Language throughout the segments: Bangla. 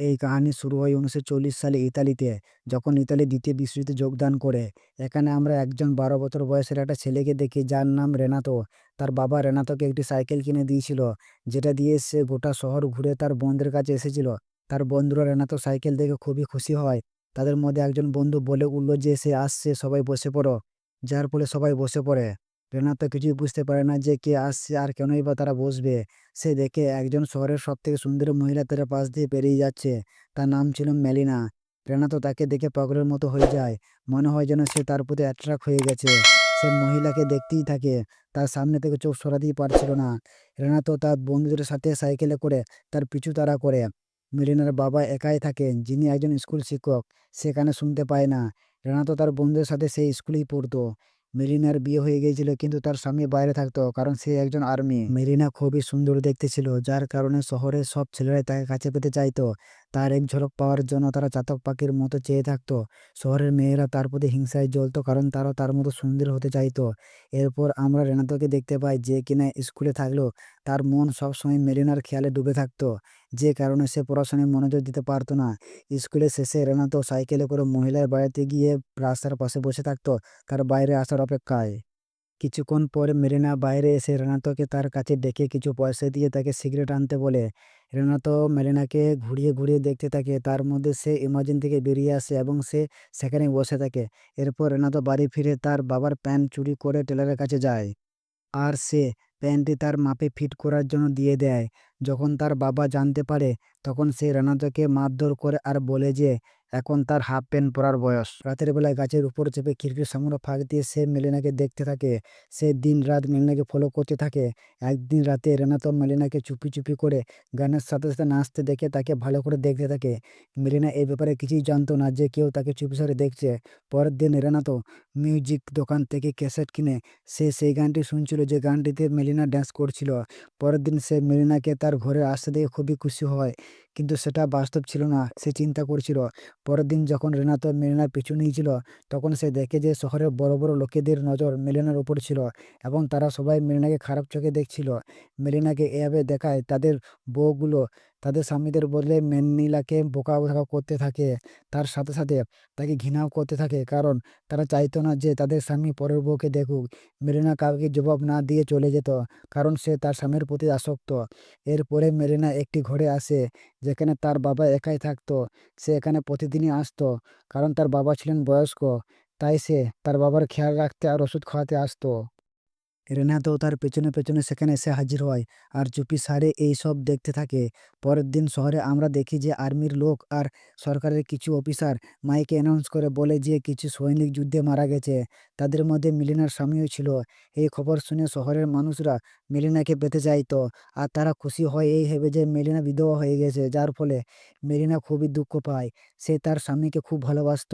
এই কাহিনী শুরু হয় উনিশশো চল্লিশ সালে ইতালিতে, যখন ইতালি দ্বিতীয় বিশ্বযুদ্ধে যোগদান করে। এখানে আমরা একজন বারো বছর বয়সের একটা ছেলেকে দেখি, যার নাম রেনাতো। তার বাবা রেনাতোকে একটি সাইকেল কিনে দিয়েছিল, যেটা দিয়ে সে গোটা শহর ঘুরে তার বন্ধুদের কাছে এসেছিল। তার বন্ধুরা রেনাতো সাইকেল দেখে খুবই খুশি হয়। তাদের মধ্যে একজন বন্ধু বলে উঠল যে, সে আসছে, সবাই বসে পড়ো। যার ফলে সবাই বসে পড়ে। রেনাতো কিছুই বুঝতে পারে না যে কে আসছে আর কেনই বা তারা বসবে। সে দেখে একজন শহরের সব থেকে সুন্দর মহিলা তার পাশ দিয়ে পেরিয়ে যাচ্ছে। তার নাম ছিল মেলিনা। রেনাতো তাকে দেখে পাগলের মতো হয়ে যায়। মনে হয় যেন সে তার প্রতি অ্যাট্রাক্ট হয়ে গেছে। সে মহিলাকে দেখতেই থাকে। তার সামনে থেকে চোখ সরাতেই পারছিল না। রেনাতো তার বন্ধুদের সাথে সাইকেলে করে তার পিছু তারা করে। মেলিনার বাবা একাই থাকেন, যিনি একজন স্কুল শিক্ষক। সেখানে শুনতে পায় না। রেনাতো তার বন্ধুদের সাথে সেই স্কুলেই পড়তো। মেরিনার বিয়ে হয়ে গিয়েছিল, কিন্তু তার স্বামী বাইরে থাকতো, কারণ সে একজন আর্মি। মেরিনা খুবই সুন্দর দেখতে ছিল, যার কারণে শহরের সব ছেলেরাই তাকে কাছে পেতে চাইতো। তার এক ঝলক পাওয়ার জন্য তারা চাতক পাখির মতো চেয়ে থাকতো। শহরের মেয়েরা তার প্রতি হিংসায় জ্বলতো কারণ তারা তার মতো সুন্দর হতে চাইতো। এরপর আমরা রেনাতোকে দেখতে পাই যে কিনা স্কুলে থাকলেও তার মন সবসময় মেরিনার খেয়ালে ডুবে থাকতো। যে কারণে সে পড়াশোনায় মনোযোগ দিতে পারতো না। স্কুলের শেষে রেনাতো সাইকেলে করে মহিলার বাড়িতে গিয়ে রাস্তার পাশে বসে থাকতো তার বাইরে আসার অপেক্ষায়। কিছুক্ষণ পরে মেরিনা বাইরে এসে রেনাতোকে তার কাছে ডেকে কিছু পয়সা দিয়ে তাকে সিগারেট আনতে বলে। রেনাতো মেরিনাকে ঘুরিয়ে ঘুরিয়ে দেখতে থাকে, তার মধ্যে সে ইমাজিন থেকে বেরিয়ে আসে এবং সে সেখানে বসে থাকে। এরপর রেনাতো বাড়ি ফিরে তার বাবার প্যান্ট চুরি করে টেলারের কাছে যায়। আর সে প্যান্টটি তার মাপে ফিট করার জন্য দিয়ে দেয়। যখন তার বাবা জানতে পারে, তখন সে রেনাতোকে মারধর করে আর বলে যে, এখন তার হাফ প্যান্ট পরার বয়স। রাতের বেলায় গাছের উপর চেপে খিড়কির সামনে ফাঁক দিয়ে সে মেলিনাকে দেখতে থাকে। সে দিন রাত মেলিনাকে ফলো করতে থাকে। একদিন রাতে রেনাতো মেলিনাকে চুপি চুপি করে গানের সাথে সাথে নাচতে দেখে তাকে ভালো করে দেখতে থাকে। মেলিনা এই ব্যাপারে কিছুই জানতো না যে কেউ তাকে চুপি সরে দেখছে। পরের দিন রেনাতো মিউজিক দোকান থেকে ক্যাসেট কিনে সে সেই গানটি শুনছিল যে গানটিতে মেলিনা ড্যান্স করছিল। পরের দিন সে মেলিনাকে তার ঘরে আসতে দেখে খুবই খুশি হয়। কিন্তু সেটা বাস্তব ছিল না, সে চিন্তা করছিল। পরের দিন যখন রেনাতো মেলিনার পিছু নিয়েছিল, তখন সে দেখে যে শহরের বড় বড় লোকেদের নজর মেলিনার উপর ছিল এবং তারা সবাই মেলিনাকে খারাপ চোখে দেখছিল। মেলিনাকে এভাবে দেখায় তাদের বউগুলো তাদের স্বামীদের বদলে মেনিলাকে বোকা বোকা করতে থাকে। তার সাথে সাথে তাকে ঘৃণাও করতে থাকে। কারণ তারা চাইতো না যে তাদের স্বামী পরের বউকে দেখুক। মেরিনা কাউকে জবাব না দিয়ে চলে যেত। কারণ সে তার স্বামীর প্রতি আসক্ত। এরপরে মেরিনা একটি ঘরে আসে, যেখানে তার বাবা একাই থাকতো। সে এখানে প্রতিদিনই আসতো। কারণ তার বাবা ছিলেন বয়স্ক। তাই সে তার বাবার খেয়াল রাখতে আর ওষুধ খাওয়াতে আসতো। রেনাতো তার পেছনে পেছনে সেখানে এসে হাজির হয়। আর চুপি সারে এই সব দেখতে থাকে। পরের দিন শহরে আমরা দেখি যে আর্মির লোক আর সরকারের কিছু অফিসার মাইকে অ্যানাউন্স করে বলে যে কিছু সৈনিক যুদ্ধে মারা গেছে। তাদের মধ্যে মিলিনার স্বামীও ছিল। এই খবর শুনে শহরের মানুষরা মেলিনাকে পেতে চাইতো আর তারা খুশি হয় এই ভেবে যে মেলিনা বিধবা হয়ে গেছে। যার ফলে মেলিনা খুবই দুঃখ পায়। সে তার স্বামীকে খুব ভালোবাসত।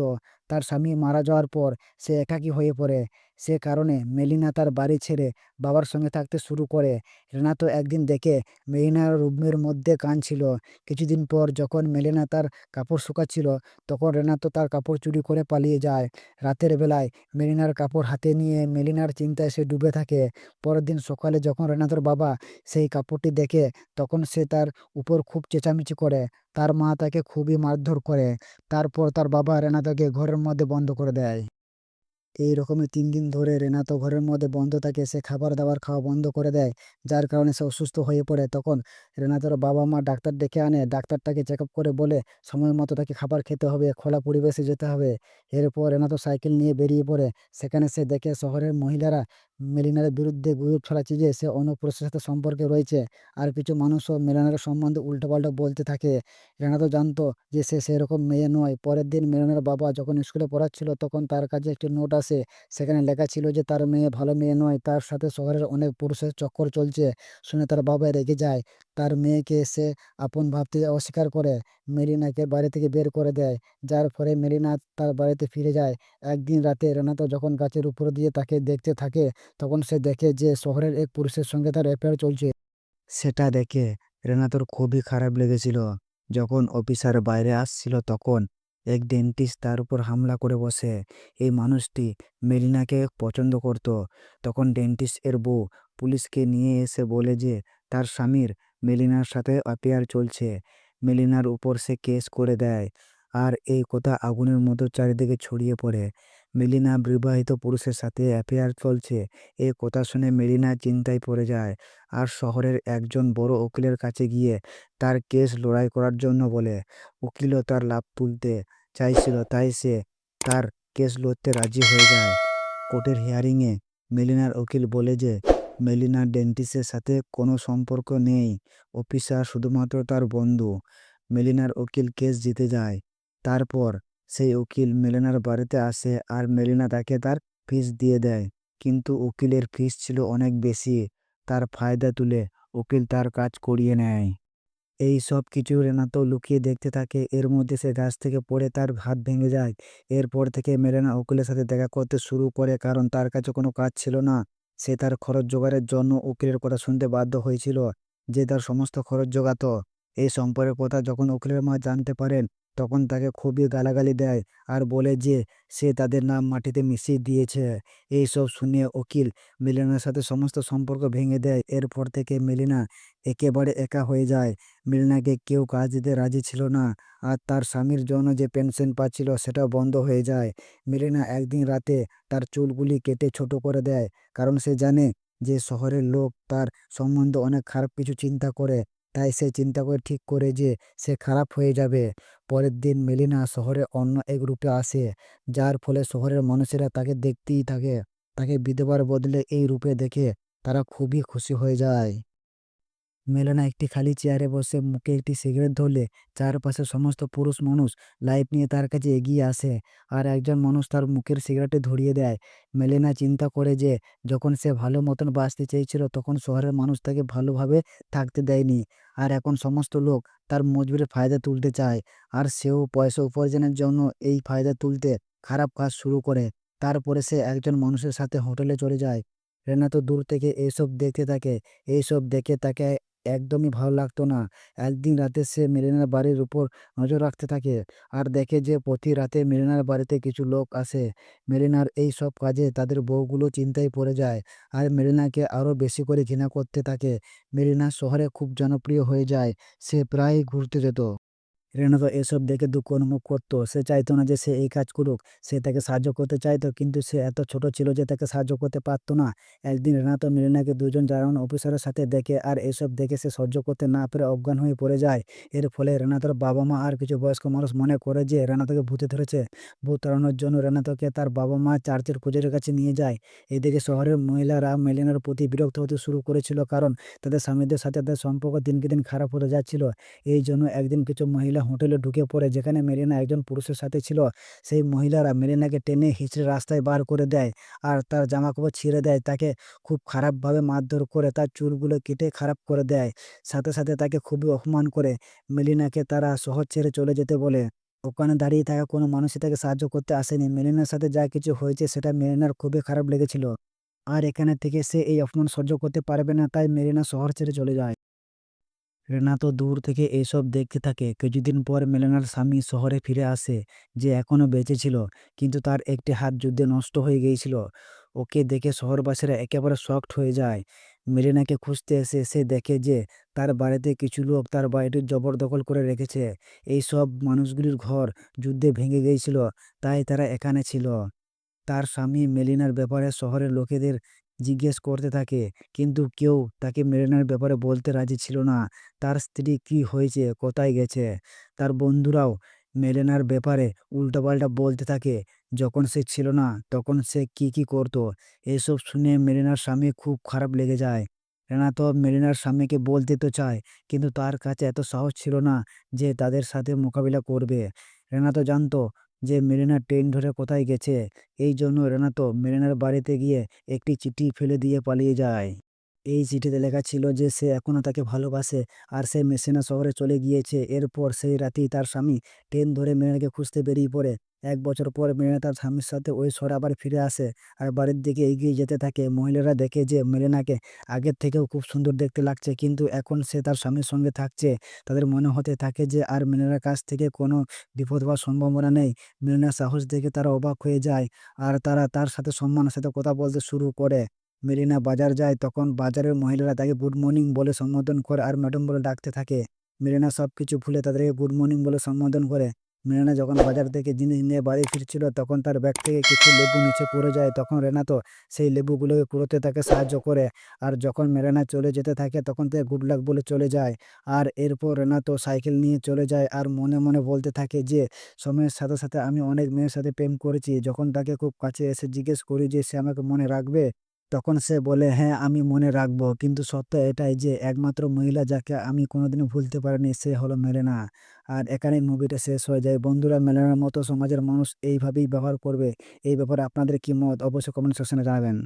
তার স্বামী মারা যাওয়ার পর সে একাকী হয়ে পড়ে। সে কারণে মেলিনা তার বাড়ি ছেড়ে বাবার সঙ্গে থাকতে শুরু করে। রেনাতো একদিন দেখে মেলিনার রুমের মধ্যে কাঁদছিল কিছুদিন পর যখন মেলিনা তার কাপড় শুকাচ্ছিল, তখন রেনাতো তার কাপড় চুরি করে পালিয়ে যায়। রাতের বেলায় মেলিনার কাপড় হাতে নিয়ে মেলিনার চিন্তায় সে ডুবে থাকে। পরের দিন সকালে যখন রেনাতোর বাবা সেই কাপড়টি দেখে, তখন সে তার উপর খুব চেঁচামেচি করে। তার মা তাকে খুবই মারধর করে। তারপর তার বাবা রেনাতোকে ঘরের মধ্যে বন্ধ করে দেয়। এই রকমই তিন দিন ধরে রেনাতো ঘরের মধ্যে বন্ধ থাকে, সে খাবার দাবার খাওয়া বন্ধ করে দেয়, যার কারণে সে অসুস্থ হয়ে পড়ে। তখন রেনাতোর বাবা মা ডাক্তার ডেকে আনে ডাক্তার তাকে চেক করে বলে, সময় মতো তাকে খাবার খেতে হবে, খোলা পরিবেশে যেতে হবে। এরপর রেনাতো সাইকেল নিয়ে বেরিয়ে পড়ে। সেখানে সে দেখে শহরের মহিলারা মেলিনার বিরুদ্ধে গুজব ছড়াচ্ছে যে সে অন্য পুরুষের সাথে সম্পর্কে রয়েছে। আর কিছু মানুষও মেলানার সম্বন্ধে উল্টোপাল্টা বলতে থাকে। রেনাতো জানতো যে সে সেরকম মেয়ে নয়। পরের দিন মেলানার বাবা যখন স্কুলে পড়াচ্ছিল, তখন তার কাছে একটি নোট আসে। সেখানে লেখা ছিল যে তার মেয়ে ভালো মেয়ে নয়। তার সাথে শহরের অনেক পুরুষের চক্কর চলছে। শুনে তার বাবা রেগে যায়। তার মেয়েকে সে আপন ভাবতে অস্বীকার করে। মেরিনাকে বাড়ি থেকে বের করে দেয়। যার ফলে মেরিনা তার বাড়িতে ফিরে যায়। একদিন রাতে রেনাতো যখন গাছের উপর দিয়ে তাকে দেখতে থাকে তখন সে দেখে যে শহরের এক পুরুষের সঙ্গে তার অ্যাফেয়ার চলছে। সেটা দেখে রেনাতোর খুবই খারাপ লেগেছিল। যখন অফিসার বাইরে আসছিল তখন এক ডেন্টিস্ট তার উপর হামলা করে বসে। এই মানুষটি মেলিনাকে পছন্দ করত। তখন ডেন্টিস্ট এর বউ পুলিশকে নিয়ে এসে বলে যে তার স্বামীর মেলিনার সাথে অ্যাফেয়ার চলছে। মেলিনার উপর সে কেস করে দেয়। আর এই কথা আগুনের মতো চারিদিকে ছড়িয়ে পড়ে। মেলিনা বিবাহিত পুরুষের সাথে অ্যাফেয়ার চলছে। এ কথা শুনে মেলিনা চিন্তায় পড়ে যায়। আর শহরের একজন বড় উকিলের কাছে গিয়ে তার কেস লড়াই করার জন্য বলে, উকিলও তার লাভ তুলতে চাইছিল, তাই সে তার কেস লড়তে রাজি হয়ে যায়। কোর্টের হিয়ারিংয়ে মেলিনার উকিল বলে যে মেলিনার ডেন্টিসের সাথে কোনো সম্পর্ক নেই। অফিসার শুধুমাত্র তার বন্ধু। মেলিনার উকিল কেস জিতে যায়। তারপর সেই উকিল মেলিনার বাড়িতে আসে আর মেলিনা তাকে তার ফিস দিয়ে দেয়। কিন্তু উকিলের ফিস ছিল অনেক বেশি, তার ফায়দা তুলে উকিল তার কাজ করিয়ে নেয়। এই সব কিছু রেনাতো লুকিয়ে দেখতে থাকে, এর মধ্যে সে গাছ থেকে পড়ে তার হাত ভেঙে যায়। এরপর থেকে মেলেনা উকিলের সাথে দেখা করতে শুরু করে, কারণ তার কাছে কোনো কাজ ছিল না। সে তার খরচ জোগাড়ের জন্য উকিলের কথা শুনতে বাধ্য হয়েছিল যে তার সমস্ত খরচ জোগাত। এই সম্পর্কের কথা যখন উকিলের মা জানতে পারেন তখন তাকে খুবই গালাগালি দেয় আর বলে যে, সে তাদের নাম মাটিতে মিশিয়ে দিয়েছে। এই সব শুনে উকিল মিলিনার সাথে সমস্ত সম্পর্ক ভেঙে দেয়। এরপর থেকে মেলিনা একেবারে একা হয়ে যায়। মেলিনাকে কেউ কাজ দিতে রাজি ছিল না আর তার স্বামীর জন্য যে পেনশন পাচ্ছিল সেটাও বন্ধ হয়ে যায়। মেলিনা একদিন রাতে তার চুলগুলি কেটে ছোট করে দেয় কারণ সে জানে যে শহরের লোক তার সম্বন্ধে অনেক খারাপ কিছু চিন্তা করে। তাই সে চিন্তা করে ঠিক করে যে সে খারাপ হয়ে যাবে। পরের দিন মেলিনা শহরে অন্য এক রূপে আসে, যার ফলে শহরের মানুষেরা তাকে দেখতেই থাকে। তাকে বিধবার বদলে এই রূপে দেখে তারা খুবই খুশি হয়ে যায়। মেলানা একটি খালি চেয়ারে বসে মুখে একটি সিগারেট ধরলে চারপাশে সমস্ত পুরুষ মানুষ লাইট নিয়ে তার কাছে এগিয়ে আসে আর একজন মানুষ তার মুখের সিগারেটে ধরিয়ে দেয়। মেলেনা চিন্তা করে যে যখন সে ভালো মতন বাঁচতে চেয়েছিল তখন শহরের মানুষ তাকে ভালোভাবে থাকতে দেয়নি আর এখন সমস্ত লোক তার মজবুরের ফায়দা তুলতে চায় আর সেও পয়সা উপার্জনের জন্য এই ফায়দা তুলতে খারাপ কাজ শুরু করে। তারপরে সে একজন মানুষের সাথে হোটেলে চলে যায়। রেনা তো দূর থেকে এইসব দেখতে থাকে। এইসব দেখে তাকে একদমই ভালো লাগতো না। একদিন রাতে সে মেরিনার বাড়ির উপর নজর রাখতে থাকে আর দেখে যে প্রতি রাতে মেরিনার বাড়িতে কিছু লোক আসে। মেরিনার এই সব কাজে তাদের বউগুলো চিন্তায় পড়ে যায় আর মেরিনাকে আরও বেশি করে ঘৃণা করতে থাকে। মেরিনা শহরে খুব জনপ্রিয় হয়ে যায়। সে প্রায়ই ঘুরতে যেত। রেনাতো এসব দেখে দুঃখ অনুভব করতো। সে চাইতো না যে সে এই কাজ করুক, সে তাকে সাহায্য করতে চাইতো, কিন্তু সে এত ছোট ছিল যে তাকে সাহায্য করতে পারতো না। একদিন রেনাতো মেরিনাকে দুজন জার্মান অফিসারের সাথে দেখে আর এসব দেখে সে সহ্য করতে না পেরে অজ্ঞান হয়ে পড়ে যায়। এর ফলে রেনাতোর বাবা মা আর কিছু বয়স্ক মানুষ মনে করে যে রেনাতোকে ভূতে ধরেছে। ভূত তাড়ানোর জন্য রেনাতোকে তার বাবা মা চার্চের পূজারের কাছে নিয়ে যায়। এদিকে শহরের মহিলারা মেলিনার প্রতি বিরক্ত হতে শুরু করেছিল, কারণ তাদের স্বামীদের সাথে তাদের সম্পর্ক দিনকে দিন খারাপ হতে যাচ্ছিল। এই জন্য একদিন কিছু মহিলা হোটেলে ঢুকে পড়ে, যেখানে মেরিনা একজন পুরুষের সাথে ছিল। সেই মহিলারা মেরিনাকে টেনে হিঁচড়ে রাস্তায় বার করে দেয় আর তার জামাকাপড় ছিঁড়ে দেয়। তাকে খুব খারাপভাবে মারধর করে তার চুলগুলো কেটে খারাপ করে দেয়। সাথে সাথে তাকে খুবই অপমান করে। মেলিনাকে তারা শহর ছেড়ে চলে যেতে বলে। ওখানে দাঁড়িয়ে থাকা কোনো মানুষই তাকে সাহায্য করতে আসেনি। মেলিনার সাথে যা কিছু হয়েছে সেটা মেরিনার খুবই খারাপ লেগেছিল। আর এখানে থেকে সে এই অপমান সহ্য করতে পারবে না, তাই মেরিনা শহর ছেড়ে চলে যায়। রেনাতো দূর থেকে এসব দেখতে থাকে। কিছুদিন পর মেলেনার স্বামী শহরে ফিরে আসে, যে এখনও বেঁচে ছিল, কিন্তু তার একটি হাত যুদ্ধে নষ্ট হয়ে গিয়েছিল। ওকে দেখে শহরবাসীরা একেবারে শক্ট হয়ে যায়। মেরিনাকে খুঁজতে এসে সে দেখে যে তার বাড়িতে কিছু লোক তার বাড়িটি জবরদখল করে রেখেছে। এই সব মানুষগুলির ঘর যুদ্ধে ভেঙে গিয়েছিল, তাই তারা এখানে ছিল। তার স্বামী মেলিনার ব্যাপারে শহরের লোকেদের জিজ্ঞেস করতে থাকে। কিন্তু কেউ তাকে মেরিনার ব্যাপারে বলতে রাজি ছিল না। তার স্ত্রী কি হয়েছে? কোথায় গেছে? তার বন্ধুরাও মেলেনার ব্যাপারে উল্টোপাল্টা বলতে থাকে। যখন সে ছিল না, তখন সে কি কি করতো? এসব শুনে মেরিনার স্বামী খুব খারাপ লেগে যায়। রেনা তো মেরিনার স্বামীকে বলতে তো চায়, কিন্তু তার কাছে এত সাহস ছিল না যে তাদের সাথে মোকাবিলা করবে। রেনা তো জানতো যে মেরিনা ট্রেন ধরে কোথায় গেছে? এই জন্য রেনাতো মেরিনার বাড়িতে গিয়ে একটি চিঠি ফেলে দিয়ে পালিয়ে যায়। এই চিঠিতে লেখা ছিল যে সে এখনও তাকে ভালোবাসে আর সে মেসেনা শহরে চলে গিয়েছে। এরপর সেই রাতেই তার স্বামী ট্রেন ধরে মেরিনাকে খুঁজতে বেরিয়ে পড়ে। এক বছর পর মেরিনা তার স্বামীর সাথে ওই শহরে আবার ফিরে আসে। আর বাড়ির দিকে এগিয়ে যেতে থাকে। মহিলারা দেখে যে মেরিনাকে আগের থেকেও খুব সুন্দর দেখতে লাগছে। কিন্তু এখন সে তার স্বামীর সঙ্গে থাকছে। তাদের মনে হতে থাকে যে আর মেরিনার কাছ থেকে কোনো বিপদ হওয়ার সম্ভাবনা নেই। মেরিনার সাহস দেখে তারা অবাক হয়ে যায়। আর তারা তার সাথে সম্মানের সাথে কথা বলতে শুরু করে। মেরিনা বাজার যায়। তখন বাজারের মহিলারা তাকে গুড মর্নিং বলে সম্বোধন করে। আর ম্যাডাম বলে ডাকতে থাকে। মেরিনা সব কিছু ভুলে তাদেরকে গুড মর্নিং বলে সম্বোধন করে। মেরিনা যখন বাজার থেকে জিনিস নিয়ে বাড়ি ফিরছিল, তখন তার ব্যাগ থেকে কিছু লেবু নিচে পড়ে যায়। তখন রেনাতো সেই লেবুগুলোকে কুড়োতে তাকে সাহায্য করে। আর যখন মেরিনা চলে যেতে থাকে, তখন তাকে গুড লাক বলে চলে যায়। আর এরপর রেনাতো সাইকেল নিয়ে চলে যায় আর মনে মনে বলতে থাকে যে, সময়ের সাথে সাথে আমি অনেক মেয়ের সাথে প্রেম করেছি। যখন তাকে খুব কাছে এসে জিজ্ঞেস করি যে, সে আমাকে মনে রাখবে? তখন সে বলে হ্যাঁ আমি মনে রাখব। কিন্তু সত্য এটাই যে, একমাত্র মহিলা যাকে আমি কোনোদিনও ভুলতে পারিনি, সে হলো মেলেনা। আর এখানে মুভিটা শেষ হয়ে যায়। বন্ধুরা, মেলেনার মতো সমাজের মানুষ এইভাবেই ব্যবহার করবে। এই ব্যাপারে আপনাদের কি মত? অবশ্যই কমেন্ট সেকশনে জানাবেন।